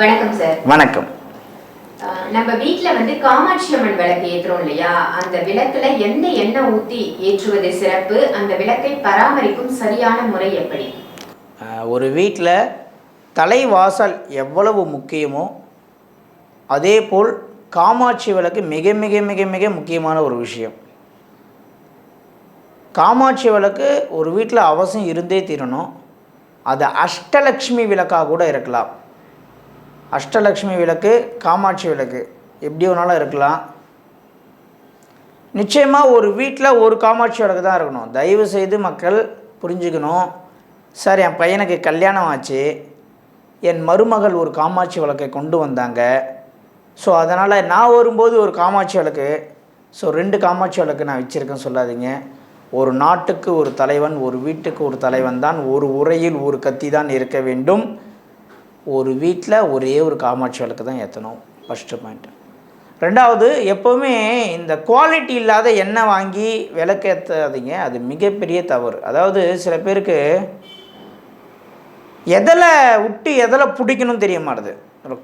வணக்கம் சார் வணக்கம். நம்ம வீட்ல வந்து காமாட்சி அம்மன் விளக்கு ஏத்துறோம் இல்லையா? அந்த விளக்குல எந்த எண்ணெய் ஊத்தி ஏற்றுவது சிறப்பு? அந்த விளக்கை பராமரிக்கும் சரியான முறை எப்படி? ஒரு வீட்டில் தலைவாசல் எவ்வளவு முக்கியமோ அதே போல் காமாட்சி விளக்கு மிக மிக மிக மிக முக்கியமான ஒரு விஷயம். காமாட்சி விளக்கு ஒரு வீட்டில் அவசியம் இருந்தே தீரணும். அது அஷ்டலக்ஷ்மி விளக்காக கூட இருக்கலாம். அஷ்டலக்ஷ்மி விளக்கு காமாட்சி விளக்கு. எப்படி வேணாலும் இருக்கலாம். நிச்சயமாக ஒரு வீட்டில் ஒரு காமாட்சி விளக்கு தான் இருக்கணும். தயவு செய்து மக்கள் புரிஞ்சுக்கணும். சார் என் பையனுக்கு கல்யாணம் ஆச்சு. என் மருமகள் ஒரு காமாட்சி விளக்கை கொண்டு வந்தாங்க. ஸோ அதனால் நான் வரும்போது ஒரு காமாட்சி விளக்கு. ஸோ ரெண்டு காமாட்சி விளக்கு நான் வச்சுருக்கேன்னு சொல்லாதீங்க. ஒரு நாட்டுக்கு ஒரு தலைவன் ஒரு வீட்டுக்கு ஒரு தலைவன் தான் ஒரு உரையில் ஒரு கத்தி தான் இருக்க வேண்டும். ஒரு வீட்டில் ஒரே ஒரு காமாட்சி விளக்கு தான் ஏற்றணும் ஃபஸ்ட்டு பாயிண்ட் ரெண்டாவது எப்போவுமே இந்த குவாலிட்டி இல்லாத எண்ணெய் வாங்கி விளக்கேற்றாதீங்க அது மிகப்பெரிய தவறு. அதாவது சில பேருக்கு எதில் விட்டு எதில் பிடிக்கணும்னு தெரிய மாட்டுது.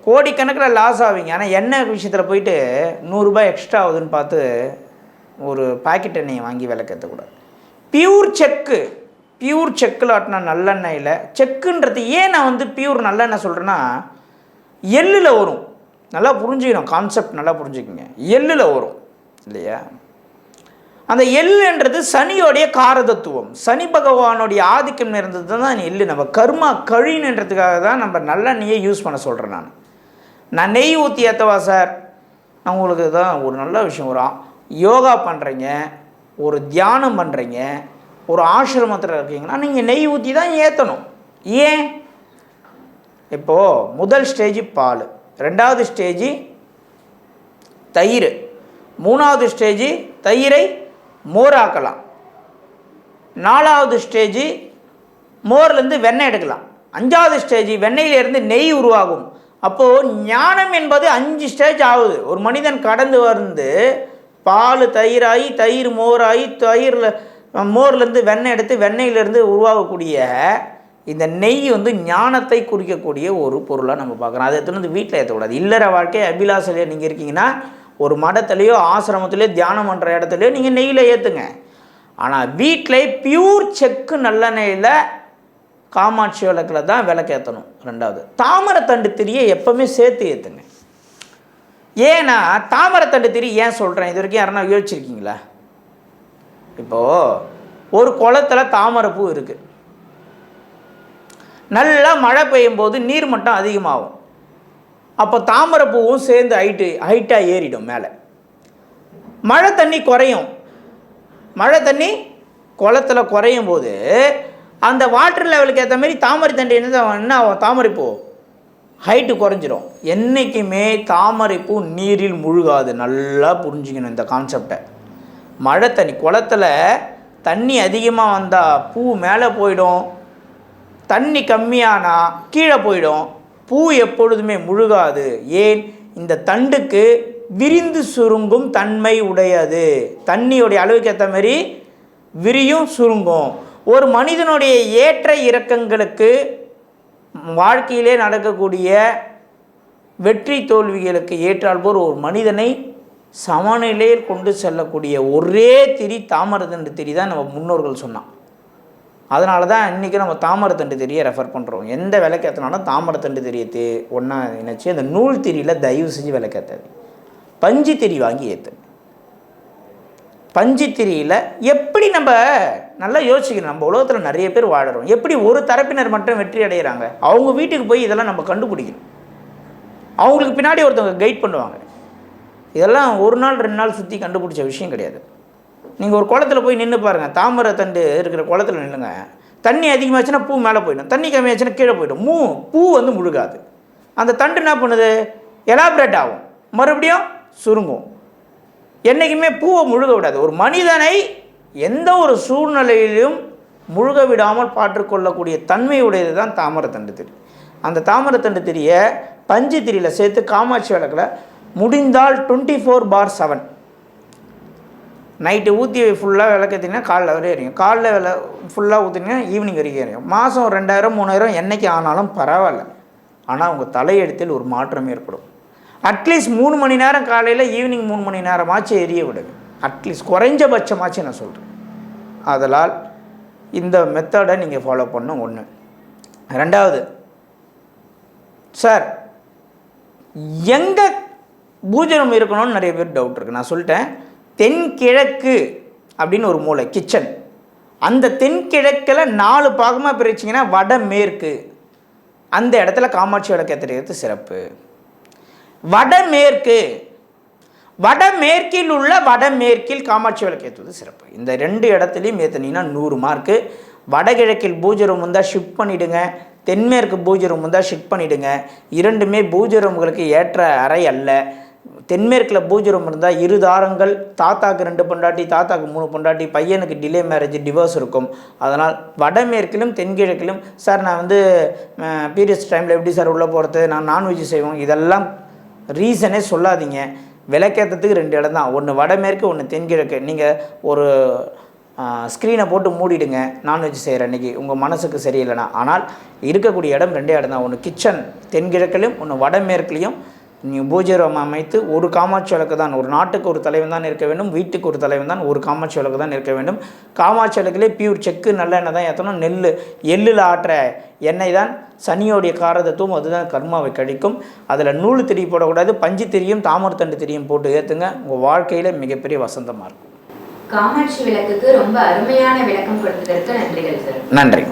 கோடிக்கணக்கில் லாஸ் ஆவீங்க. ஆனால் எண்ணெய் விஷயத்தில் போயிட்டு நூறுரூபா எக்ஸ்ட்ரா ஆகுதுன்னு பார்த்து ஒரு பாக்கெட் எண்ணெயை வாங்கி விளக்கேற்றக்கூடாது பியூர் செக்கு பியூர் செக்கில் ஆட்டின நல்லெண்ணெயில் செக்குன்றது ஏன் நான் வந்து பியூர் நல்லெண்ணெய் சொல்கிறேன்னா எள்ளில் வரும். நல்லா புரிஞ்சுக்கணும் கான்செப்ட் நல்லா புரிஞ்சுக்கோங்க. எள்ளில் வரும் இல்லையா? அந்த எள்ளுன்றது சனியோடைய காரதத்துவம். சனி பகவானுடைய ஆதிக்கம் இருந்தது தான் எள்ளு. நம்ம கர்மா கழின்ன்றதுக்காக தான் நம்ம நல்லெண்ணெயை யூஸ் பண்ண சொல்கிறேன் நான். நான் நெய் ஊற்றி ஏற்றவா சார்? நான் உங்களுக்கு தான் ஒரு நல்ல விஷயம் வரும் யோகா பண்ணுறீங்க ஒரு தியானம் பண்ணுறீங்க ஒரு ஆசிரமத்தில் இருக்கீங்கன்னா நீங்கள் நெய் ஊற்றி தான் ஏற்றணும் ஏன்? இப்போது முதல் ஸ்டேஜ் பால் ரெண்டாவது ஸ்டேஜ் தயிர் மூணாவது ஸ்டேஜ் தயிரை மோராக்கலாம். நாலாவது ஸ்டேஜ் மோர்லேருந்து வெண்ணெய் எடுக்கலாம். அஞ்சாவது ஸ்டேஜ் வெண்ணெயிலேருந்து நெய் உருவாகும். அப்போது ஞானம் என்பது அஞ்சு ஸ்டேஜ் ஆகுது. ஒரு மனிதன் கடந்து வந்து பால் தயிராகி தயிர் மோராகி தயிரில் மோர்லேருந்து வெண்ணெய் எடுத்து வெண்ணெயிலேருந்து உருவாகக்கூடிய இந்த நெய் வந்து ஞானத்தை குறிக்கக்கூடிய ஒரு பொருளாக நம்ம பார்க்குறோம். அதை எடுத்துன்னு வந்து வீட்டில் ஏற்றக்கூடாது இல்லற வாழ்க்கை அபிலாசையில் நீங்கள் இருக்கீங்கன்னா ஒரு மடத்துலேயோ ஆசிரமத்திலையோ தியானம் பண்ணுற இடத்துலையோ நீங்கள் நெய்யில் ஏற்றுங்க ஆனால் வீட்டில் பியூர் செக்கு நல்லெண்ணெயில் காமாட்சி விளக்கில் தான் விளக்கேற்றணும் ரெண்டாவது தாமரைத்தண்டு திரியை எப்போவுமே சேர்த்து ஏற்றுங்க ஏன்னா தாமரத்தண்டு திரி ஏன் சொல்கிறேன் இது வரைக்கும் யாருன்னா யோசிச்சிருக்கீங்களா? இப்போது ஒரு குளத்துல தாமரைப்பூ இருக்குது நல்லா மழை பெய்யும் போது நீர் மட்டம் அதிகமாகும். அப்போ தாமரைப்பூவும் சேர்ந்து ஹைட்டு ஹைட்டாக ஏறிடும் மேலே. மழை தண்ணி குறையும். மழை தண்ணி குளத்துல குறையும் போது அந்த வாட்டர் லெவலுக்கு ஏற்ற மாதிரி தாமரை தண்ணி என்ன என்ன ஆகும்? தாமரைப்பூ ஹைட்டு குறைஞ்சிரும். என்றைக்குமே தாமரைப்பூ நீரில் முழுகாது. நல்லா புரிஞ்சுக்கணும் இந்த கான்செப்டை மழை தண்ணி குளத்துல தண்ணி அதிகமாக வந்தால் பூ மேலே போயிடும். தண்ணி கம்மியானா கீழே போயிடும். பூ எப்பொழுதுமே முழுகாது. ஏன்? இந்த தண்டுக்கு விரிந்து சுருங்கும் தன்மை உடையது. தண்ணியோடைய அளவுக்கு ஏற்ற மாதிரி விரியும் சுருங்கும். ஒரு மனிதனுடைய ஏற்ற இறக்கங்களுக்கு வாழ்க்கையிலே நடக்கக்கூடிய வெற்றி தோல்விகளுக்கு ஏற்றால் போல் ஒரு மனிதனை சமநிலையில் கொண்டு செல்லக்கூடிய ஒரே திரி தாமரத்தண்டு திரி தான் நம்ம முன்னோர்கள் சொன்னான். அதனால தான் இன்றைக்கி நம்ம தாமரத்தண்டு திரியை ரெஃபர் பண்ணுறோம் எந்த விளக்கேற்றினாலும் தாமரத்தண்டு திரியை ஒன்றா நினச்சி அந்த நூல் திரியில் தயவு செஞ்சு விளக்கேற்றாது பஞ்சு திரி வாங்கி ஏற்று பஞ்சு திரியில் எப்படி நம்ம நல்லா யோசிக்கணும். நம்ம உலகத்தில் நிறைய பேர் வாழறோம். எப்படி ஒரு தரப்பினர் மட்டும் வெற்றி அடைகிறாங்க அவங்க வீட்டுக்கு போய் இதெல்லாம் நம்ம கண்டுபிடிக்கணும். அவங்களுக்கு பின்னாடி ஒருத்தவங்க கைட் பண்ணுவாங்க. இதெல்லாம் ஒரு நாள் ரெண்டு நாள் சுற்றி கண்டுபிடிச்ச விஷயம் கிடையாது. நீங்கள் ஒரு குளத்துல போய் நின்று பாருங்கள் தாமரை தண்டு இருக்கிற குளத்துல நில்லுங்க. தண்ணி அதிகமாகச்சுன்னா பூ மேலே போயிடும். தண்ணி கம்மியாச்சுன்னா கீழே போயிடும். மூ பூ வந்து முழுகாது. அந்த தண்டு என்ன பண்ணுது? எலாபரேட் ஆகும். மறுபடியும் சுருங்கும். என்றைக்குமே பூவை முழுக விடாது. ஒரு மனிதனை எந்த ஒரு சூழ்நிலையிலும் முழுக விடாமல் பாற்றுக்கொள்ளக்கூடிய தன்மையுடையது தான் தாமரை தண்டு திரி. அந்த தாமரத்தண்டு திரியை பஞ்சு திரியில் சேர்த்து காமாட்சி விளக்கில் முடிந்தால் twenty four bar seven night ஊற்றி ஃபுல்லாக விளக்கத்திங்கன்னா காலைல வரை எரியும். காலைல வில ஃபுல்லாக ஊற்றினீங்கன்னா ஈவினிங் வரைக்கும் எரியும். மாதம் ரெண்டாயிரம் மூணாயிரம் என்னைக்கு ஆனாலும் பரவாயில்ல. ஆனால் உங்கள் தலையெழுத்தில் ஒரு மாற்றம் ஏற்படும். அட்லீஸ்ட் மூணு மணி நேரம் காலையில் ஈவினிங் மூணு மணி நேரமாச்சும் எரிய விடுங்க. அட்லீஸ்ட் குறைஞ்சபட்சமாச்சும் நான் சொல்கிறேன் அதனால் இந்த மெத்தடை நீங்கள் ஃபாலோ பண்ணும் ஒன்று ரெண்டாவது சார் எங்கே பூஜனம் இருக்கணும்னு நிறைய பேர் டவுட் இருக்குது நான் சொல்லிட்டேன். தென்கிழக்கு அப்படின்னு ஒரு மூலை கிச்சன் அந்த தென்கிழக்கில் நாலு பாகமாக பிரிச்சிங்கன்னா வடமேற்கு. அந்த இடத்துல காமாட்சி விளக்கு ஏற்றுறது சிறப்பு. வடமேற்கு. வடமேற்கில் உள்ள வடமேற்கில் காமாட்சி விளக்கு ஏற்றுவது சிறப்பு. இந்த ரெண்டு இடத்துலையும் ஏற்றுனீங்கன்னா நூறு மார்க்கு வடகிழக்கில் பூஜை ரூம் இருந்தால் ஷிஃப்ட் பண்ணிவிடுங்க தென்மேற்கு பூஜை ரூம் இருந்தால் ஷிஃப்ட் பண்ணிவிடுங்க இரண்டுமே பூஜை ரூம்களுக்கு ஏற்ற அறை அல்ல. தென்மேற்கில் பூஜை ரூம் இருந்தால் இரு தாரங்கள் தாத்தாக்கு ரெண்டு பொண்டாட்டி தாத்தாக்கு மூணு பொண்டாட்டி பையனுக்கு டிலே மேரேஜ் டிவோர்ஸ் இருக்கும். அதனால் வடமேற்கிலும் தென்கிழக்கிலும் சார் நான் வந்து பீரியட்ஸ் டைமில் எப்படி சார் உள்ளே போகிறது நான் நான்வெஜ் செய்வோம். இதெல்லாம் ரீசனே சொல்லாதீங்க. விளக்கேற்றத்துக்கு ரெண்டு இடம் தான். ஒன்று வடமேற்கு ஒன்று தென்கிழக்கு. நீங்கள் ஒரு ஸ்க்ரீனை போட்டு மூடிடுங்க. நான்வெஜ் செய்கிற அன்றைக்கி உங்கள் மனசுக்கு சரியில்லைனா ஆனால் இருக்கக்கூடிய இடம் ரெண்டே இடம் தான். ஒன்று கிச்சன் தென்கிழக்கிலும் ஒன்று வடமேற்குலேயும் நீங்கள் பூஜை ரூம் அமைத்து ஒரு காமாட்சி விளக்கு தான் ஒரு நாட்டுக்கு ஒரு தலைவன் தான் இருக்க வேண்டும் வீட்டுக்கு ஒரு தலைவன் தான் ஒரு காமாட்சி விளக்கு தான் இருக்க வேண்டும். காமாட்சி விளக்குலேயே பியூர் செக்கு நல்ல எண்ணெய் தான் ஏற்றணும் நெல் எள்ளில் ஆட்டுற எண்ணெய் தான். சனியோடைய காரதத்துவம் அதுதான் கர்மாவை கழிக்கும். அதில் நூல் திரி போடக்கூடாது பஞ்சு திரியும் தாமரத்தண்டு திரியும் போட்டு ஏற்றுங்க உங்கள் வாழ்க்கையில் மிகப்பெரிய வசந்தமாக இருக்கும். காமாட்சி விளக்குக்கு ரொம்ப அருமையான விளக்கம் கொடுத்ததற்கு நன்றிகள் சார். நன்றி